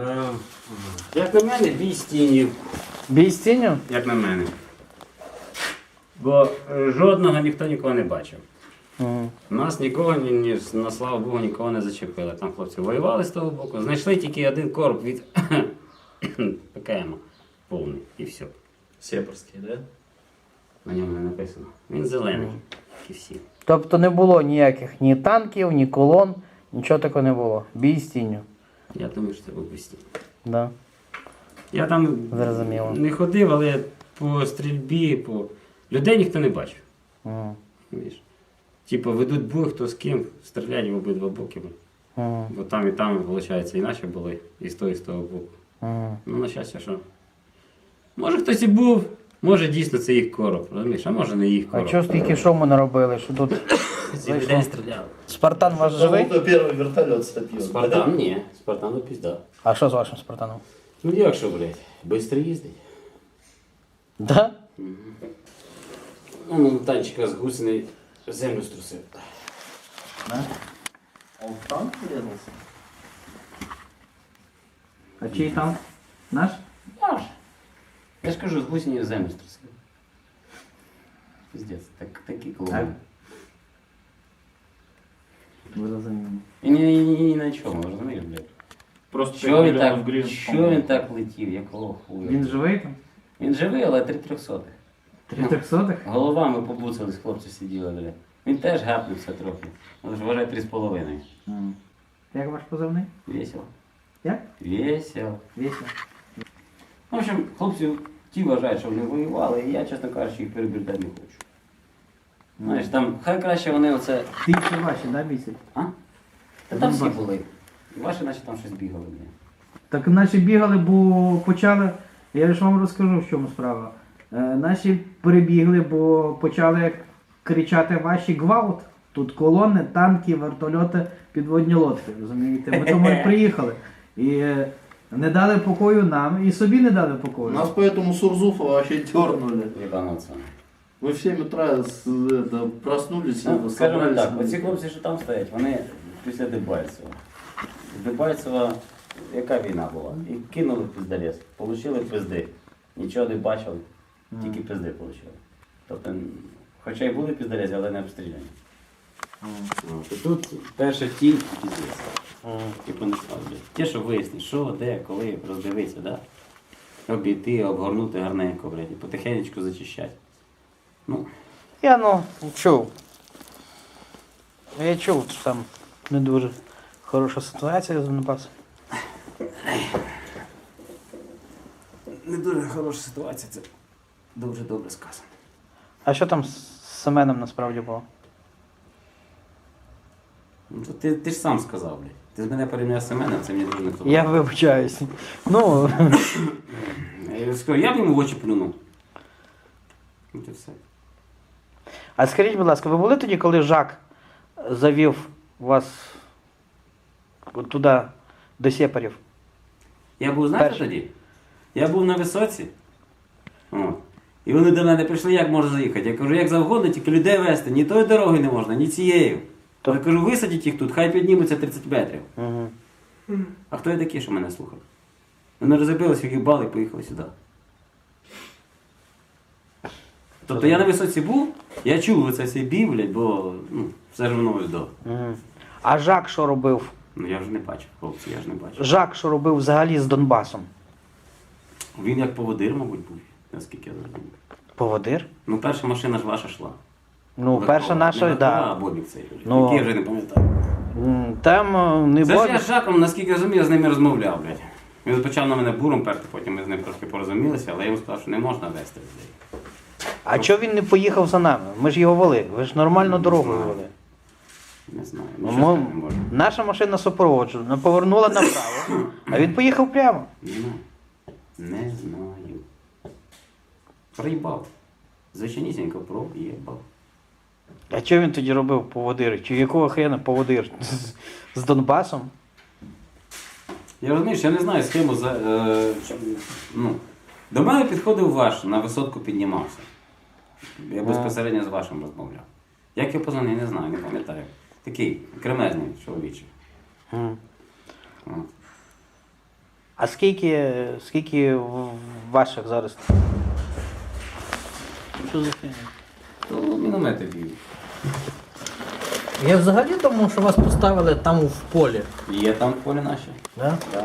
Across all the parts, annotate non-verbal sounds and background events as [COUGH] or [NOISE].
Е, Як на мене, бій з тінню. Бій з тінню? Як на мене. Бо е, жодного ніхто нікого не бачив. Мгм. Нас нікого, ні, ні, на слава Богу, нікого не зачепили. Там хлопці воювали з того боку. Знайшли тільки один короб від [COUGHS] ПКМ повний і все. Сепарський, да? На ньому не написано. Він зелений, як і всі. Тобто не було ніяких ні танків, ні колон, нічого такого не було. Бій з тінню. Я думаю, що це був постійно. Да. Я там Зрозуміло. не ходив, але по стрільбі, по людей ніхто не бачив. Мгм. Розумієш? Типу, ведуть бой, хто з ким, стріляють в обидва боки. Мгм. Бо там і там, виходить, і наші були, і з того, і з того боку. Мгм. Ну, на щастя, що. Може хтось і був, може дійсно це їх короб, розумієш, а може не їх А короб. чого стільки шуму наробили? Що тут Цілий день стріляли. Спартан ваш живий? Кому-то первый вертолет стопил. Спартан? Ні, Спартан ну пізда. А що з вашим Спартаном? Ну як що, блядь, бистро їздить. Да? Ну, танчика з гусени землю струсив. да? Он в танк врезался? А чий там? Наш? Наш. Я ж кажу, з гусені землю струсив. Піздець, так, такі Так. клоуни. Ви розумієте. І ні, ні, ні, на чому, розумієш, блядь. Просто Що він, так, що він так летів, якого хуя? Він живий там? Він живий, але три трьохсотих. Три трьохсотих? Головами побуцались, хлопці сиділи, бля. Він теж гапнувся трохи. Але ж вважає три з половиною. Як ваш позивний? Весело. Як? Весело. Весело. В общем, хлопці ті вважають, що вони воювали, і я, чесно кажучи, їх перебірдати не хочу. Знаєш, там хай краще вони оце. Ти чи ваші, да, бійці? А? Та там всі Донбас. були. Ваші, наче там щось бігали, бля. Так наші бігали, бо почали. Я ж вам розкажу, в чому справа. Е, наші перебігли, бо почали кричати ваші гвалт. Тут колони, танки, вертольоти, підводні лодки. Розумієте? Ми тому і [LAUGHS] приїхали. І е, не дали покою нам, і собі не дали покою. Нас поэтому Сурзуфа вообще дернули. Єбануться. Мы в 7 утра с- это, проснулись и Ну, скажімо собрались. так, оці хлопці, що там стоять, вони після Дебальцева. З Дебальцева яка війна була? І кинули в піздалес, получили пизди. Нічого не бачили, тільки пизди получили. Тобто, хоча й були піздалezi, але не обстріляні. От, і тут перша тінь піздець. Типу не справді. Ті, що вияснить, що, де, коли, роздивитися, да? обійти, обгорнути гарненько, блядь, і потихенечку зачищати. Ну, Я ну чув. Я чув, що там не дуже хороша ситуація з Донбасом. не дуже хороша ситуація, це дуже добре сказано. А що там з Семеном насправді було? Ну, то ти, ти ж сам сказав, блядь. Ти з мене порівняв з Семеном, це мені дуже не Я подобається. вибачаюсь. Ну, Я скажу, я б йому в очі плюнув. Ну ти все. А скажіть, будь ласка, ви були тоді, коли Жак завів вас от туди, до Сєпарів? Я був, знаєте Перший. тоді? Я був на висоці. О. І вони до мене прийшли, як можна заїхати. Я кажу, як завгодно, тільки людей вести. Ні тою дорогою не можна, ні цією. То- Я кажу, висадіть їх тут, хай піднімуться 30 метрів. Угу. А хто я такий, що мене слухав? Вони розбилися, їбали і поїхали сюди. Тобто я на висоці був, я чув оце цей бій, блядь, бо ну, все ж воно ось до. А Жак що робив? Ну я ж не бачив, хлопці, я ж не бачив. Жак що робив взагалі з Донбасом? Він як поводир, мабуть, був, наскільки я зрозумів. Поводир? Ну, перша машина ж ваша йшла. Ну, перша наша, так. Да. а Бобік цей, Ну, який я вже не пам'ятаю. М, Там е, не Це ж я з Жаком, наскільки я розумію, я з ними розмовляв, блядь. Він почав на мене буром перти, потім ми з ним трошки порозумілися, але я йому сказав, що не можна вести людей. А чого він не поїхав за нами? Ми ж його вели. Ви ж нормально Не дорогою знаю. вели. Не знаю. Ну, мо- сказати не можу. наша машина супроводжувала, повернула направо, а він поїхав прямо. Не знаю. Не знаю. Проїбав. Звичайнісінько проїбав. А що він тоді робив поводир? Чи якого хрена поводир? З, з Донбасом? Я розумію, що я не знаю схему за. Е, ну, до мене підходив ваш, на висотку піднімався. Я безпосередньо з вашим розмовляв. Як я позвонив, я не знаю, не пам'ятаю. Такий кремезний чоловічий. М. От. А скільки, скільки в- ваших зараз? Що за фігня? То міномети б'ють. Я взагалі думав, що вас поставили там в полі. Є там в полі наші. Да? Да.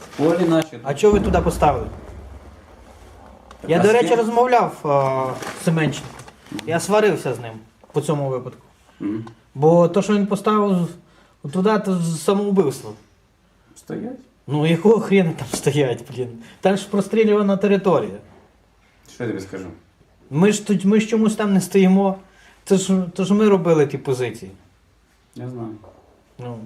В полі наші. А чого ви туди поставили? Я, до речі, розмовляв а, з Семенченком. Я сварився з ним по цьому випадку. Бо то, що він поставив туди, то самоубивство. Стоять. Ну якого хрена там стоять, блін? Там ж прострілювана територія. Що я тобі скажу? Ми ж тут ми ж чомусь там не стоїмо. Це ж, то ж ми робили ті позиції. Я знаю. Ну.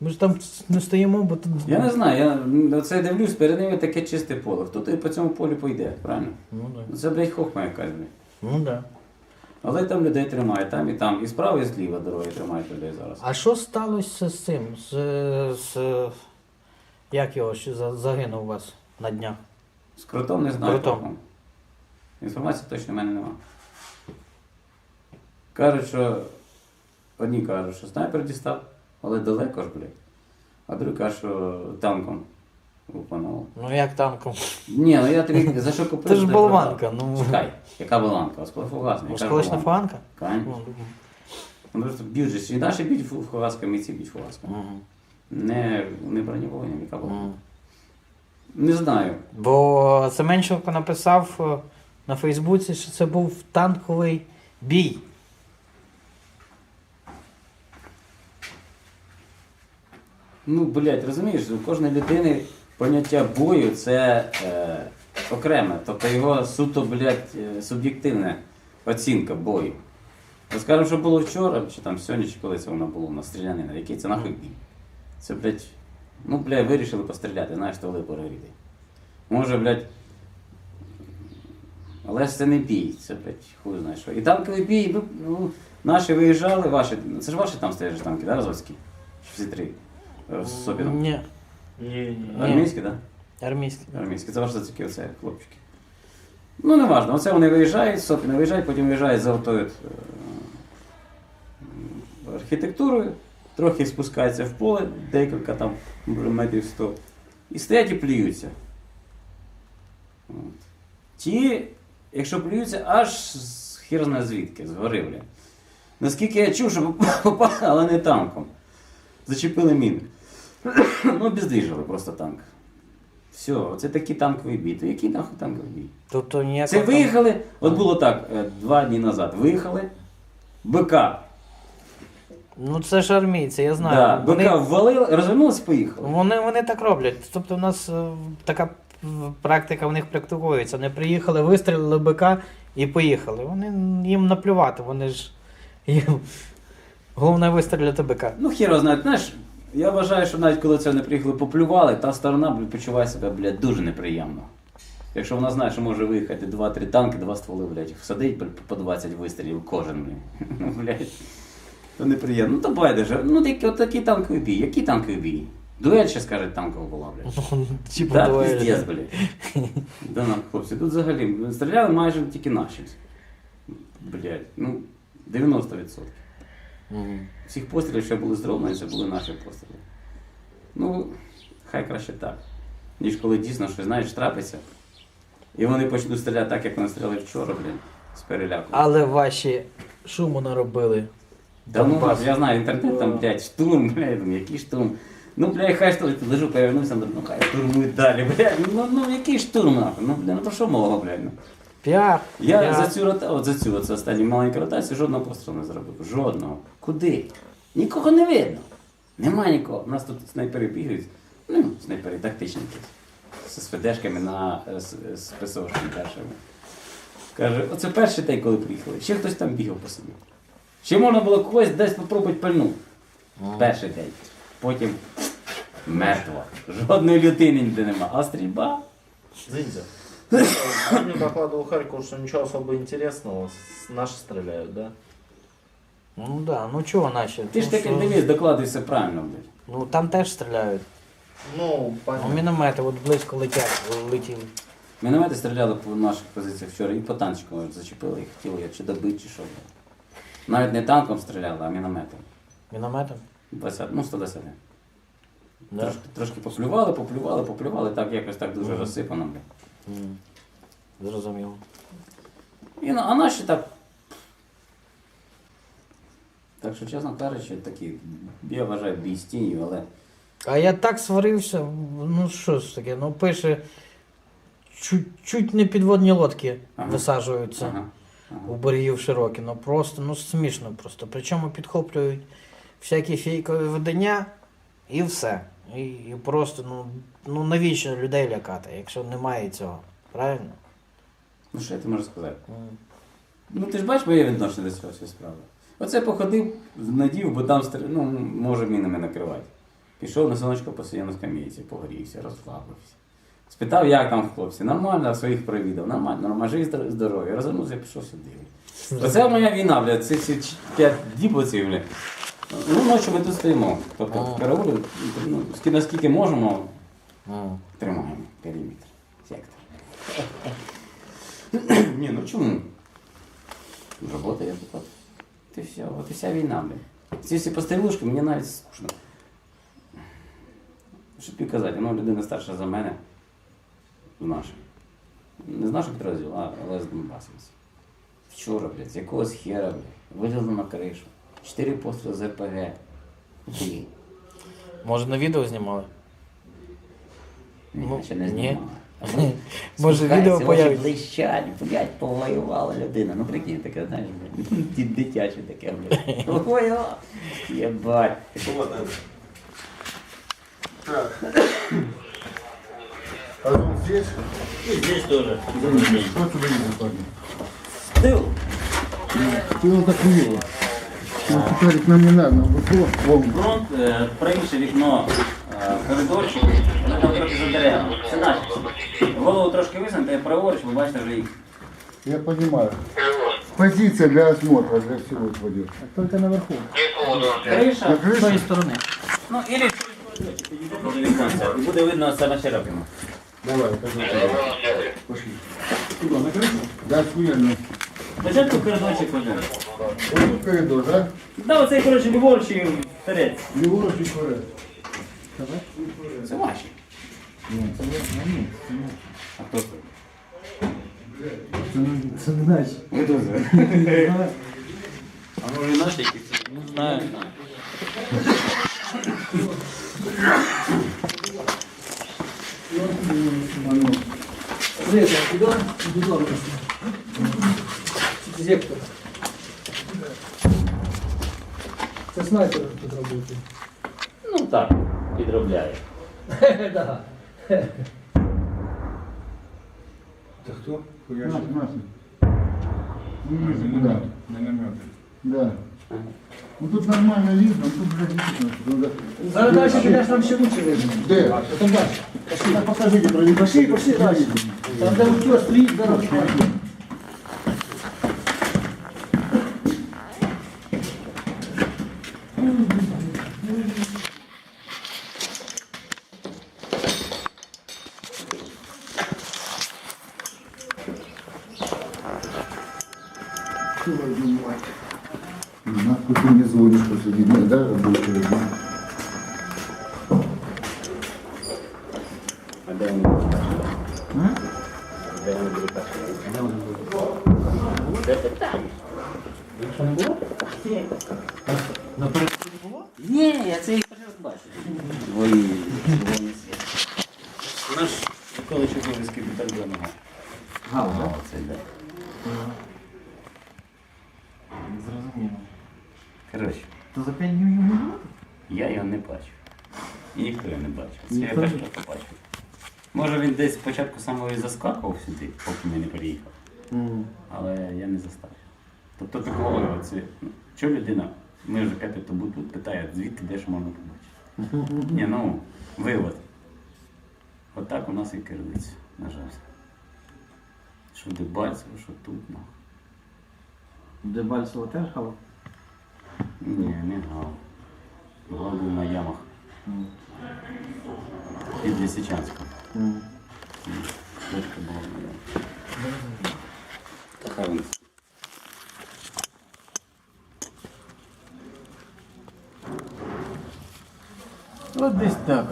Ми ж там не стоїмо, бо тут. Я не знаю, я на це дивлюсь, перед ними таке чисте поле. Хто то по цьому полю пойде, правильно? Ну да. Ну, Це, блядь, хохма якась, блядь. Ну да. Але там людей тримає, там і там. І справа, і зліва дороги тримають людей зараз. А що сталося з цим? З, з як його за- загинув у вас на днях? З кротом не знаю. Кротом. толком. Інформації точно в мене нема. Кажуть, що одні кажуть, що снайпер дістав, але далеко ж, блядь. А кажуть, що танком виконував. Ну як танком? Ні, ну я тобі за що купив? Це ж болванка, продав. ну. Чекай, яка болванка? Осколофугасна. яка ж Сколочна болванка? фанка? Конечно. Ну, просто б'ють же, і наші б'ють фу- фугасками, і ці б'ють фугасками. Не, не бронебойними, яка була. Не знаю. Бо Семенченко написав е, на Фейсбуці, що це був танковий бій. Ну, блядь, розумієш, у кожної людини поняття бою це е, окреме. Тобто його суто, блядь, е, суб'єктивна оцінка бою. От скажемо, що було вчора, чи там сьогодні, чи коли це воно було на стрілянина, який це нахуй бій. Це, блядь, ну, блядь, вирішили постріляти, знаєш, столи перегріти. Може, блядь. Але ж це не бій, це, блядь, хуй знає що. І танковий бій, ну, ну наші виїжджали, ваші, це ж ваші там стоять танки, да, розовські? Чи всі три? Е, З Собіном. Ні, Не, не. Ні. Армійські, так? армійський. Да? Армійські. Це ваші такі оце хлопчики. Ну, не важно. Оце вони виїжджають, Сопіни виїжджають, потім виїжджають за е, архітектурою, трохи спускаються в поле, декілька там метрів 100. І стоять і плюються. От. Ті, якщо плюються, аж з хір знає звідки, з гори, блін. Наскільки я чув, що [LAUGHS] попали, але не танком. Зачепили міни. Ну, бездвіжили просто танк. Все, це такий танковий бій. Який нахуй танковий бій? Тобто ніякого. Це там- виїхали, от було так, е, два дні назад. Виїхали, БК. Ну це ж армійці, я знаю. Да, вони, БК ввалили, розвернулися, поїхали. вони, вони так роблять. Тобто у нас е, така практика в них практикується. Вони приїхали, вистрілили БК і поїхали. Вони їм наплювати, вони ж їм. Головне вистріляти БК. Ну, хіро знає, знаєш, я вважаю, що навіть коли це не приїхали, поплювали, та сторона блядь, почуває себе, блядь, дуже неприємно. Якщо вона знає, що може виїхати 2-3 танки, два стволи, блядь, всадить по 20 вистрілів кожен, блядь. [LAUGHS] Ну. То неприємно. Ну, то байдуже. Ну, такий, от такий танковий бій. Який танковий бій? Дуель ще скаже танкова була, блядь. [LAUGHS] Типу, Да, давай, пиздец, [LAUGHS] да. блядь. Да нам, хлопці, тут взагалі стріляли майже тільки наші. Блядь, ну, 90%. Мгм. Всіх пострілів, що були зроблені, це були наші постріли. Ну, хай краще так. Ніж коли дійсно щось, знаєш, трапиться. І вони почнуть стріляти так, як вони стріляли вчора, блін, з переляку. Але ваші шуму наробили. Да ну, я знаю, інтернет там, блядь, штурм, блядь, ну, який штурм. Ну, блядь, хай штурм, лежу, перевернувся, ну хай штурмують далі, блядь. Ну, ну який штурм, нахуй? Ну, блядь, ну про що мова, блядь? Ну. Піар. Я піар. за цю рота, от за цю от останню маленьку ротацію жодного пострілу не зробив. Жодного. Куди? Нікого не видно. Нема нікого. У нас тут снайпери бігають. Ну, снайпери тактичники. З СВДшками на е, е, першими. Каже, оце перший день, коли приїхали. Ще хтось там бігав по собі. Ще можна було когось десь попробувати пальнути. Перший день. Потім мертво. Жодної людини ніде нема. А стрільба? Зиндзя. Помню, докладывал Харькову, что ничего особо интересного. Наши стреляют, да? Ну да, ну чого наші? Ти ж Ну, таки що? дивись, докладуй все правильно, блядь. Ну там теж стріляють. Ну, Ну, понятно. міномети от близько летять, летіли. Міномети стріляли по наших позиціях вчора і по танчикам зачепили, і хотіли їх чи добити, чи що. Навіть не танком стріляли, а мінометом. Мінометом? 20, ну, 110. Да? Трошки, трошки поплювали, поплювали, поплювали, так якось так дуже розсипано. бля. Зрозуміло. І, на- а наші так. Так що, чесно кажучи, такі, я вважаю, бій з але А я так сварився, ну що ж таке, ну пише, чуть, чуть не підводні лодки Ага. висаджуються ага, ага. у берегів широкі. Ну просто ну смішно просто. Причому підхоплюють всякі фейкові видання і все. І, і просто, ну, ну навіщо людей лякати, якщо немає цього. Правильно? Ну що я тобі можу сказати? М. Ну ти ж бачиш моє відношення до цього всієї справи. Оце походив, надів, бо там стр- ну, може мінами накривати. Пішов на сонечко посидів на скам'яці, погрівся, розслабився. Спитав, як там хлопці, нормально своїх провідав, нормально, нормально, живі здор- здорові. Розвернувся, пішов сюди. [LAUGHS] Оце моя війна, блядь, ці, ці п'ять діб оці, блядь. Ну, ночі ми тут стоїмо. Тобто в караулі, ну, скі- наскільки можемо, тримаємо периметр, сектор. [CLEARS THROAT] Ні, ну чому? Робота я тут. Ти все, от і вся війна, блядь. Ці всі пострілушки, мені навіть скучно. Що тобі казати, ну людина старша за мене. З наших. Не з нашого підрозділу, а але з Донбасівців. Вчора, блядь, з якогось хера, блядь, вилізли на кришу. Чотири постріли з РПГ. Блін. Може на відео знімали? Ні, Ну, ще не ні. знімали. [LAUGHS] Може відео ці появиться. очі блищать, блядь, повоювала людина. Ну прикинь, таке, знаєш, блядь, ді- дитяче таке, блядь. [LAUGHS] Повоювала. Єбать. А он здесь? І здесь тоже. Что отсюда видно, парни? Тыл. Ты он так увидел. Ну, Тарик, нам не надо, нам. Фронт, е, правіше вікно, е, коридорчик, вони там трохи за деревами. Це наші. Голову трошки висунути, праворуч, ви бачите вже їх. Я понимаю. Позиция для осмотра, для всего пойдет. Тільки наверху. Криша. На З тої сторони. Ну, і через коридорчик підійдете до віконця. І буде видно саме черепину. Давай, пойдем. Пошли. Куда, на крышу? Да, скуерно. Спочатку в коридорчик тут коридор, да? Да, оцей, коротше, ліворуч і вперед. Леворуч и вперед. Це ваші. А хто це? Це не наші. Ви дуже. А може і наші якісь? Не знаю. Дивіться, куди? Будь Зектор. Це снайпер тут робити. Ну так, підробляє. [LAUGHS] Да. Это кто? Наши, наши. Ну, да. Да. Ну тут нормально видно, тут, блядь, видно. Надо... Зараз далі підеш нам ще лучше видно. Где? Там далі. Так покажите, проведи. Пошли, пошли далі. Там де утес стоїть, зараз Бачимо. Нахуй ты не звонишь после дня, да, рабочего дня? А? Де вони були перші? Де вони були? Це питання. Якщо не було? Ні. Наперед не було? Ні, я це їх перший раз бачу. Твої, твої світ. Наш виконуючий обов'язки батальйону. Гал, так? Це де. Зрозуміло. Коротше, То за 5 днів його не було? я його не бачив. І ніхто його не бачив. Це я Ніхто перший не- раз побачив. Може він десь спочатку самого і заскакував сюди, поки ми не приїхали. Але я не застав. Тобто такого це. ну, Що людина, ми вже п'ятий тобі тут питає, звідки де ж можна побачити. [LAUGHS] Ні, ну, вивод. Отак у нас і керується, на жаль. Що Дебальцево, що тут, ну. Дебальцево теж хало? Ні, не гав. Гав був на ямах. Під Лисичанськом. Точка була на ямах. Така. От десь так.